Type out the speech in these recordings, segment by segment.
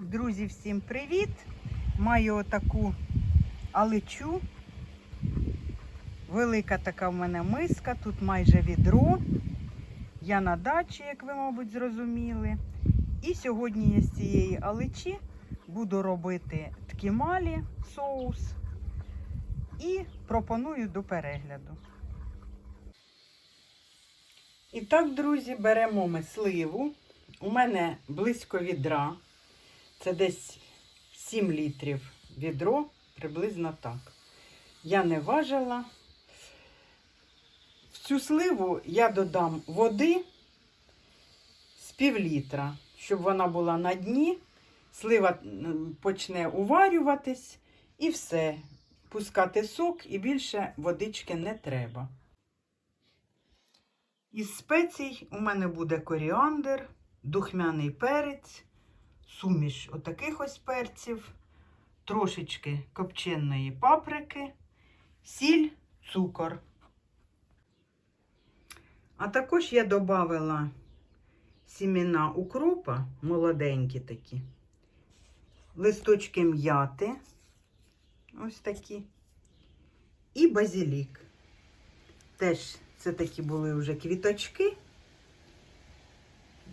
Друзі, всім привіт! Маю отаку аличу. Велика така в мене миска, тут майже відро. Я на дачі, як ви, мабуть, зрозуміли. І сьогодні я з цієї аличі буду робити ткімалі соус і пропоную до перегляду. І так, друзі, беремо ми сливу. У мене близько відра. Це десь 7 літрів відро, приблизно так. Я не важила. В цю сливу я додам води з пів літра, щоб вона була на дні. Слива почне уварюватись і все. Пускати сок і більше водички не треба. Із спецій у мене буде коріандр, духмяний перець, суміш отаких ось перців, трошечки копченої паприки, сіль, цукор. А також я додала сімена укропа, молоденькі такі, листочки м'яти, ось такі, і базилік. Теж це такі були вже квіточки.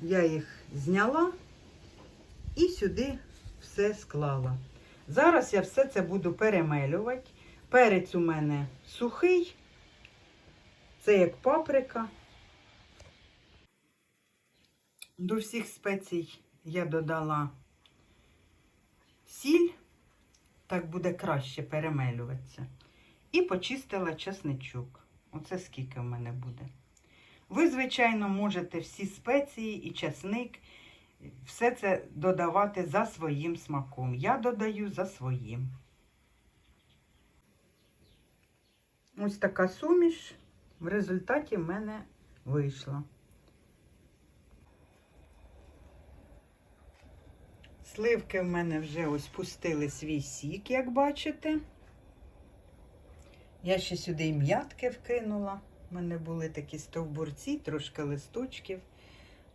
Я їх зняла і сюди все склала. Зараз я все це буду перемелювати. Перець у мене сухий, це як паприка. До всіх спецій я додала сіль, так буде краще перемелюватися. І почистила чесничок. Оце скільки в мене буде. Ви, звичайно, можете всі спеції і чесник, все це додавати за своїм смаком. Я додаю за своїм. Ось така суміш в результаті в мене вийшла. Сливки в мене вже ось пустили свій сік, як бачите. Я ще сюди і м'ятки вкинула. У мене були такі стовбурці, трошки листочків.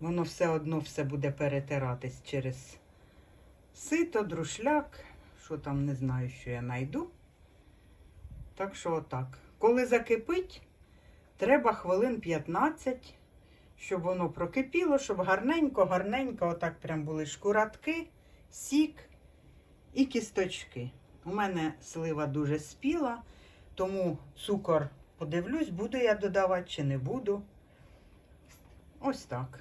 Воно все одно все буде перетиратись через сито, друшляк. Що там, не знаю, що я знайду. Так що отак. Коли закипить, треба хвилин 15, щоб воно прокипіло, щоб гарненько, гарненько, отак прям були шкуратки, сік і кісточки. У мене слива дуже спіла. Тому цукор подивлюсь, буду я додавати чи не буду. Ось так.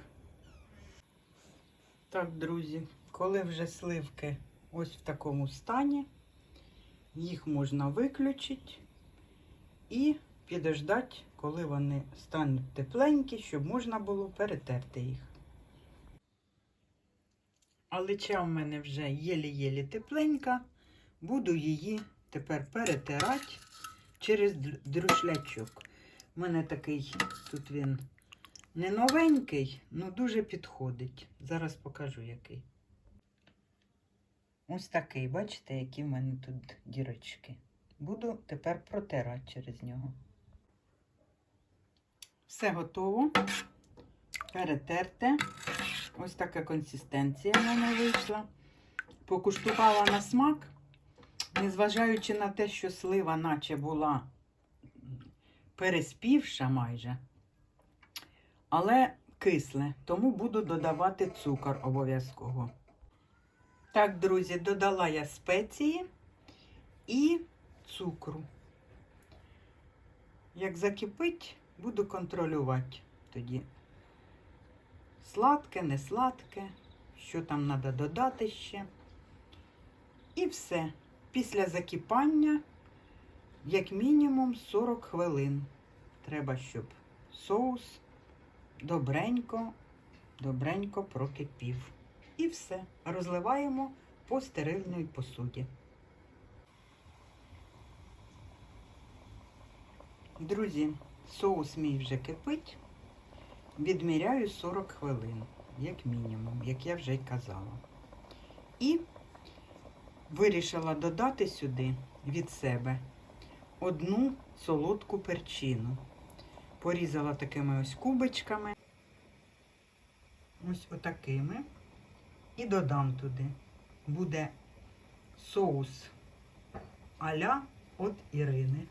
Так, друзі, коли вже сливки ось в такому стані, їх можна виключити і підождати, коли вони стануть тепленькі, щоб можна було перетерти їх. Алича в мене вже єлі-єлі тепленька, буду її тепер перетирати через друшлячок. У мене такий тут він не новенький, але дуже підходить. Зараз покажу який. Ось такий, бачите, які в мене тут дірочки. Буду тепер протирати через нього. Все готово. Перетерте. Ось така консистенція в мене вийшла. Покуштувала на смак. Незважаючи на те, що слива наче була переспівша майже, але кисле, тому буду додавати цукор обов'язково. Так, друзі, додала я спеції і цукру. Як закипить, буду контролювати тоді. Сладке, не сладке, що там треба додати ще. І все. Після закипання, як мінімум, 40 хвилин. Треба, щоб соус добренько, добренько прокипів. І все. Розливаємо по стерильній посуді. Друзі, соус мій вже кипить. Відміряю 40 хвилин, як мінімум, як я вже й казала. І вирішила додати сюди від себе одну солодку перчину. Порізала такими ось кубочками, ось отакими, і додам туди буде соус аля от Ірини.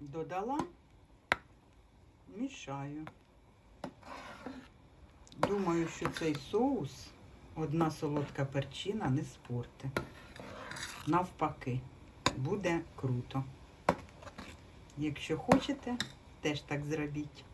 Додала, мішаю. Думаю, що цей соус одна солодка перчина не спорте. Навпаки, буде круто. Якщо хочете, теж так зробіть.